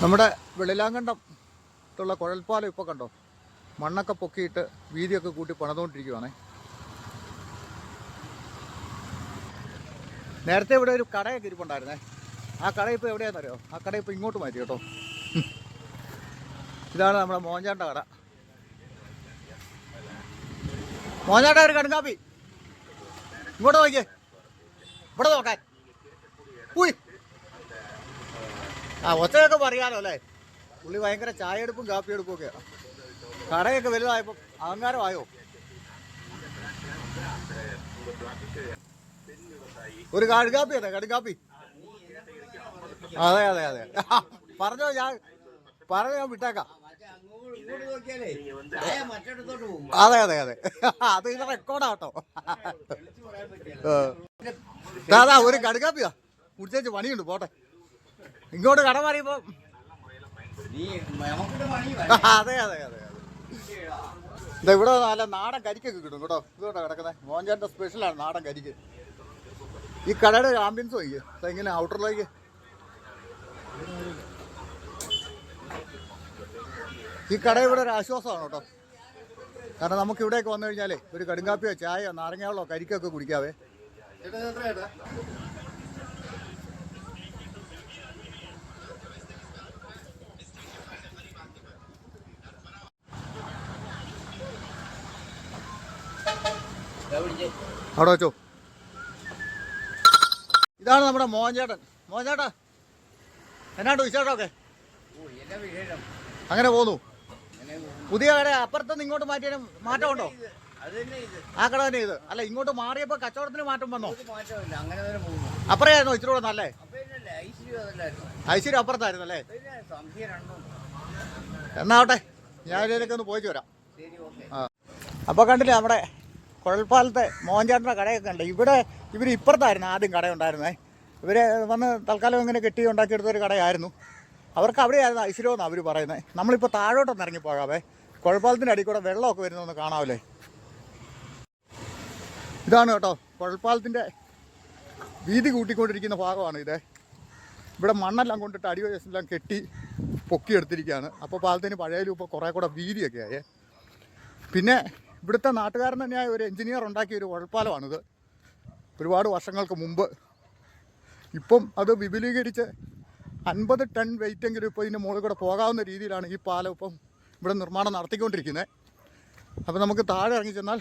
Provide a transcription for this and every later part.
നമ്മുടെ വെളിലാങ്കണ്ടത്തുള്ള കുഴൽപ്പാലം ഇപ്പോൾ കണ്ടോ? മണ്ണൊക്കെ പൊക്കിയിട്ട് വീതിയൊക്കെ കൂട്ടി പണിതുകൊണ്ടിരിക്കുവാണേ നേരത്തെ ഇവിടെ ഒരു കടയൊക്കെ ഇരിപ്പുണ്ടായിരുന്നേ. ആ കട ഇപ്പോൾ എവിടെയാണെന്നറിയോ ആ കട ഇപ്പോൾ ഇങ്ങോട്ട് മാറ്റി കേട്ടോ. ഇതാണ് നമ്മുടെ മോഞ്ചാണ്ട കട. മോഞ്ചാണ്ട ഒരു കടുങ്കാപ്പി. ഇങ്ങോട്ട് നോക്കിയേ. ഇവിടെ നോക്കാൻ. ഉയ്. ആ ഒച്ചയൊക്കെ പറയാലോ അല്ലേ? പുള്ളി ഭയങ്കര ചായ എടുപ്പും കാപ്പി എടുപ്പും ഒക്കെ. കടയൊക്കെ വലുതായപ്പോൾ അഹങ്കാരമായോ? ഒരു കാടുകാപ്പി അതെ കടുകാപ്പി അതെ അതെ അതെ. പറഞ്ഞോ ഞാൻ പറഞ്ഞോ ഞാൻ വിട്ടേക്കാം. അതെ അതെ അതെ. അത് ഇത് റെക്കോർഡാട്ടോ ദാദാ ഒരു കടുകാപ്പിയാ കുടിച്ചേച്ച് പണിയുണ്ട് പോട്ടെ. ഇങ്ങോട്ട് കട പറയുമ്പോ അതെ അതെ അതെ ഇവിടെ നല്ല നാടൻ കരിക്കൊക്കെ കിട്ടും കേട്ടോ. ഇതോട്ടാ കിടക്കുന്നത് മോഞ്ചാന്റെ സ്പെഷ്യലാണ് നാടൻ കരിക്ക്. ഈ കടയുടെ ആംബിയൻസ് നോക്കിയേ ദാ ഇങ്ങനെ ഔട്ടറിലേക്ക് ഈ കട ഇവിടെ ഒരു ആശ്വാസമാണ് കേട്ടോ. കാരണം നമുക്ക് ഇവിടെയൊക്കെ വന്നു കഴിഞ്ഞാലേ ഒരു കടുങ്കാപ്പിയോ ചായയോ നാരങ്ങയോളോ കരിക്കൊക്കെ കുടിക്കാവേ. അവിടെ വെച്ചോ. ഇതാണ് നമ്മുടെ മോഹൻചേട്ടൻ. മോഹൻചേട്ടാ എന്നാണ്ട് വിശേഷമൊക്കെ? അങ്ങനെ പോന്നു. പുതിയ കട അപ്പുറത്ത് ഇങ്ങോട്ട് മാറ്റിയ മാറ്റമുണ്ടോ ആ കട തന്നെ ഇത്. അല്ല ഇങ്ങോട്ട് മാറിയപ്പോ കച്ചവടത്തിന് മാറ്റം വന്നോ? അപ്പുറയായിരുന്നോ ഇച്ചിരി കൂടെ നല്ലേ? ഐശ്വര്യം അപ്പുറത്തായിരുന്നു അല്ലേ? എന്നാവട്ടെ ഞാൻ ഇതിലേക്ക് ഒന്ന് പോയിട്ട് വരാം. അപ്പൊ കണ്ടില്ലേ നമ്മുടെ കുഴൽപ്പാലത്തെ മോഹൻചാട്ടന്റെ കടയൊക്കെ ഉണ്ട്. ഇവിടെ ഇവർ ഇപ്പുറത്തായിരുന്നു ആദ്യം കടയുണ്ടായിരുന്നേ ഇവർ വന്ന് തൽക്കാലം ഇങ്ങനെ കെട്ടി ഉണ്ടാക്കിയെടുത്തൊരു കടയായിരുന്നു. അവർക്ക് അവിടെയായിരുന്നു ഐശ്വര്യമെന്നാണ് അവർ പറയുന്നത് നമ്മളിപ്പോൾ താഴോട്ടൊന്ന് ഇറങ്ങി പോകാവേ കുഴൽപ്പാലത്തിന്റെ അടിയിൽ കൂടെ വെള്ളമൊക്കെ വരുന്നൊന്ന് കാണാമല്ലേ ഇതാണ് കേട്ടോ കുഴൽപ്പാലത്തിന്റെ വീതി കൂട്ടിക്കൊണ്ടിരിക്കുന്ന ഭാഗമാണ് ഇത്. ഇവിടെ മണ്ണെല്ലാം കൊണ്ടിട്ട് അടിവശമെല്ലാം കെട്ടി പൊക്കിയെടുത്തിരിക്കുകയാണ്. അപ്പോൾ പാലത്തിന് പഴയ ഇപ്പോൾ കുറേ കൂടെ വീതിയൊക്കെ ആയേ പിന്നെ ഇവിടുത്തെ നാട്ടുകാരൻ തന്നെയായ ഒരു എഞ്ചിനീയർ ഉണ്ടാക്കിയ ഒരു ഉഴപ്പാലമാണിത് ഒരുപാട് വർഷങ്ങൾക്ക് മുമ്പ്. ഇപ്പം അത് വിപുലീകരിച്ച് അൻപത് ടൺ വെയിറ്റ് വെയിറ്റെങ്കിലും ഇപ്പോൾ ഇതിന്റെ മുകളിൽ കൂടെ പോകാവുന്ന രീതിയിലാണ് ഈ പാലം ഇപ്പം ഇവിടെ നിർമ്മാണം നടത്തിക്കൊണ്ടിരിക്കുന്നത്. അപ്പോൾ നമുക്ക് താഴെ ഇറങ്ങി ചെന്നാൽ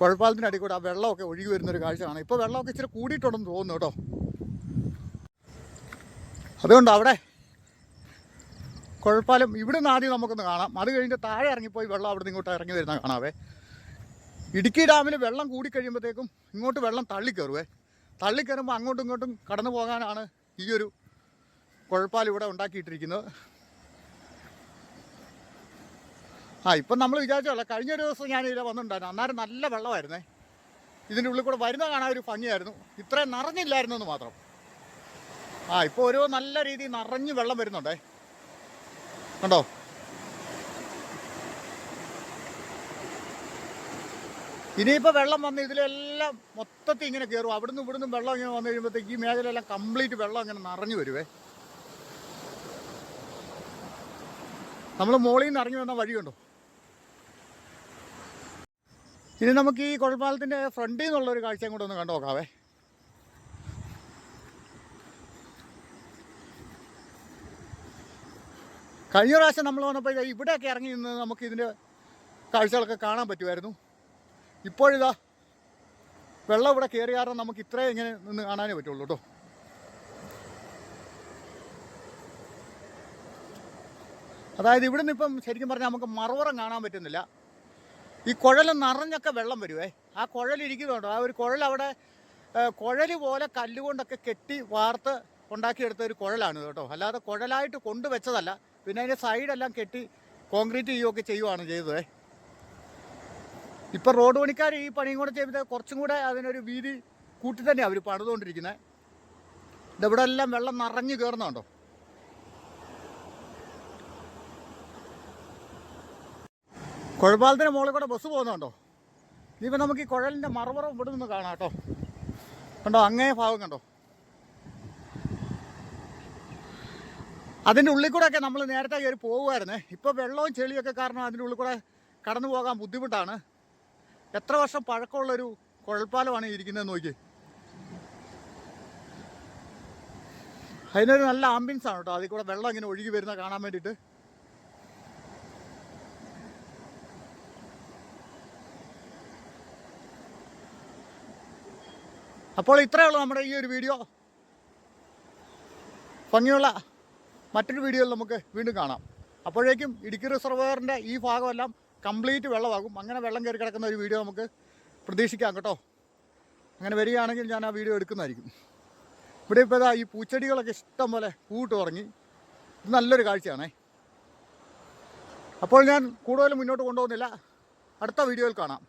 കുഴപ്പാലത്തിന്റെ അടി കൂടെ ആ വെള്ളമൊക്കെ ഒഴുകി വരുന്നൊരു കാഴ്ചയാണ്. ഇപ്പോൾ വെള്ളമൊക്കെ ഇച്ചിരി കൂടിയിട്ടുണ്ടെന്ന് തോന്നുന്നു കേട്ടോ. അതുകൊണ്ട് അവിടെ കുഴൽപ്പാലം ഇവിടെ നിന്ന് ആദ്യം നമുക്കൊന്ന് കാണാം. അത് കഴിഞ്ഞ് താഴെ ഇറങ്ങിപ്പോയി വെള്ളം അവിടെ നിന്ന് ഇങ്ങോട്ട് ഇറങ്ങി വരുന്ന കാണാവേ. ഇടുക്കി ഡാമിൽ വെള്ളം കൂടിക്കഴിയുമ്പോഴത്തേക്കും ഇങ്ങോട്ട് വെള്ളം തള്ളിക്കയറുവേ തള്ളിക്കയറുമ്പോൾ അങ്ങോട്ടും ഇങ്ങോട്ടും കടന്നു പോകാനാണ് ഈ ഒരു കുഴപ്പാൽ ഇവിടെ ഉണ്ടാക്കിയിട്ടിരിക്കുന്നത്. ആ ഇപ്പം നമ്മൾ വിചാരിച്ചല്ല കഴിഞ്ഞ ഒരു ദിവസം ഞാൻ ഇതിലെ വന്നിട്ടുണ്ടായിരുന്നു. അന്നേരം നല്ല വെള്ളമായിരുന്നേ. ഇതിന്റെ ഉള്ളിൽ കൂടെ വരുന്ന കാണാൻ ഒരു ഭംഗിയായിരുന്നു. ഇത്രയും നിറഞ്ഞില്ലായിരുന്നു എന്ന് മാത്രം. ആ ഇപ്പോൾ ഓരോ നല്ല രീതിയിൽ നിറഞ്ഞ് വെള്ളം വരുന്നുണ്ടേ. കണ്ടോ? ഇനിയിപ്പോൾ വെള്ളം വന്ന് ഇതിലെല്ലാം മൊത്തത്തിൽ ഇങ്ങനെ കയറും അവിടുന്ന് ഇവിടുന്ന് വെള്ളം ഇങ്ങനെ വന്നു കഴിയുമ്പോഴത്തേക്ക് ഈ മേഖലയെല്ലാം കംപ്ലീറ്റ് വെള്ളം അങ്ങനെ നിറഞ്ഞു വരുവേ. നമ്മൾ മോളിൽ നിന്ന് ഇറങ്ങി വന്ന വഴിയുണ്ടോ ഇനി നമുക്ക് ഈ കുഴൽപ്പാലത്തിന്റെ ഫ്രണ്ടിൽ നിന്നുള്ള ഒരു കാഴ്ചയും കൂടെ ഒന്ന് കണ്ടു നോക്കാവേ. കഴിഞ്ഞ പ്രാവശ്യം നമ്മൾ വന്നപ്പോൾ ഇവിടെയൊക്കെ ഇറങ്ങി നിന്ന് നമുക്ക് ഇതിന്റെ കാഴ്ചകളൊക്കെ കാണാൻ പറ്റുമായിരുന്നു. ഇപ്പോഴിതാ വെള്ളം ഇവിടെ കയറി കാരണം നമുക്ക് ഇത്രയും ഇങ്ങനെ നിന്ന് കാണാനേ പറ്റുള്ളൂ കേട്ടോ. അതായത് ഇവിടുന്ന് ഇപ്പം ശരിക്കും പറഞ്ഞാൽ നമുക്ക് മറുപുറം കാണാൻ പറ്റുന്നില്ല. ഈ കുഴൽ നിറഞ്ഞൊക്കെ വെള്ളം വരുവേ. ആ കുഴലിരിക്കുന്നുണ്ടോ ആ ഒരു കുഴൽ അവിടെ കുഴൽ പോലെ കല്ലുകൊണ്ടൊക്കെ കെട്ടി വാർത്ത് ഉണ്ടാക്കിയെടുത്ത ഒരു കുഴലാണ് കേട്ടോ. അല്ലാതെ കുഴലായിട്ട് കൊണ്ടുവച്ചതല്ല. പിന്നെ അതിന്റെ സൈഡെല്ലാം കെട്ടി കോൺക്രീറ്റ് ചെയ്യുകയൊക്കെ ചെയ്യുവാണ് ചെയ്തത്. ഇപ്പം റോഡ് പണിക്കാർ ഈ പണിയും കൂടെ ചെയ്ത് കുറച്ചും കൂടെ അതിനൊരു വീതി കൂട്ടി തന്നെ അവർ പണിതുകൊണ്ടിരിക്കുന്നത് ഇതെവിടെ എല്ലാം വെള്ളം നിറഞ്ഞു കയറുന്നുണ്ടോ കുഴൽപ്പാലത്തിന് മുകളിൽ കൂടെ ബസ് പോകുന്നുണ്ടോ ഇനിയിപ്പോൾ നമുക്ക് ഈ കുഴലിന്റെ മറുപുറം ഇവിടെ നിന്ന് കാണാം കേട്ടോ. കണ്ടോ അങ്ങേ ഭാഗം കണ്ടോ? അതിന്റെ ഉള്ളിൽ കൂടെ ഒക്കെ നമ്മൾ നേരത്തെ കയറി പോകുമായിരുന്നേ ഇപ്പോൾ വെള്ളവും ചെളിയൊക്കെ കാരണം അതിന്റെ ഉള്ളിൽ കൂടെ കടന്നു പോകാൻ ബുദ്ധിമുട്ടാണ്. എത്ര വർഷം പഴക്കമുള്ളൊരു കുഴൽപ്പാലമാണ് ഇരിക്കുന്നത് നോക്കി. അതിനൊരു നല്ല ആംബിയൻസ് ആണ് കേട്ടോ. അതിൽ കൂടെ വെള്ളം ഇങ്ങനെ ഒഴുകി വരുന്ന കാണാൻ വേണ്ടിയിട്ട്. അപ്പോൾ ഇത്രയേ ഉള്ളൂ നമ്മുടെ ഈ ഒരു വീഡിയോ ഭംഗിയുള്ള മറ്റൊരു വീഡിയോയിൽ നമുക്ക് വീണ്ടും കാണാം. അപ്പോഴേക്കും ഇടുക്കി റിസർവയറിന്റെ ഈ ഭാഗമെല്ലാം കംപ്ലീറ്റ് വെള്ളമാകും. അങ്ങനെ വെള്ളം കയറി കിടക്കുന്ന ഒരു വീഡിയോ നമുക്ക് പ്രതീക്ഷിക്കാം കേട്ടോ. അങ്ങനെ വരികയാണെങ്കിൽ ഞാൻ ആ വീഡിയോ എടുക്കുന്നതായിരിക്കും. ഇവിടെ ഇപ്പോൾ ഈ പൂച്ചെടികളൊക്കെ ഇഷ്ടം പോലെ പൂവിട്ട് തുടങ്ങി ഇത് നല്ലൊരു കാഴ്ചയാണേ. അപ്പോൾ ഞാൻ കൂടുതൽ മുന്നോട്ട് കൊണ്ടുപോകുന്നില്ല. അടുത്ത വീഡിയോയിൽ കാണാം.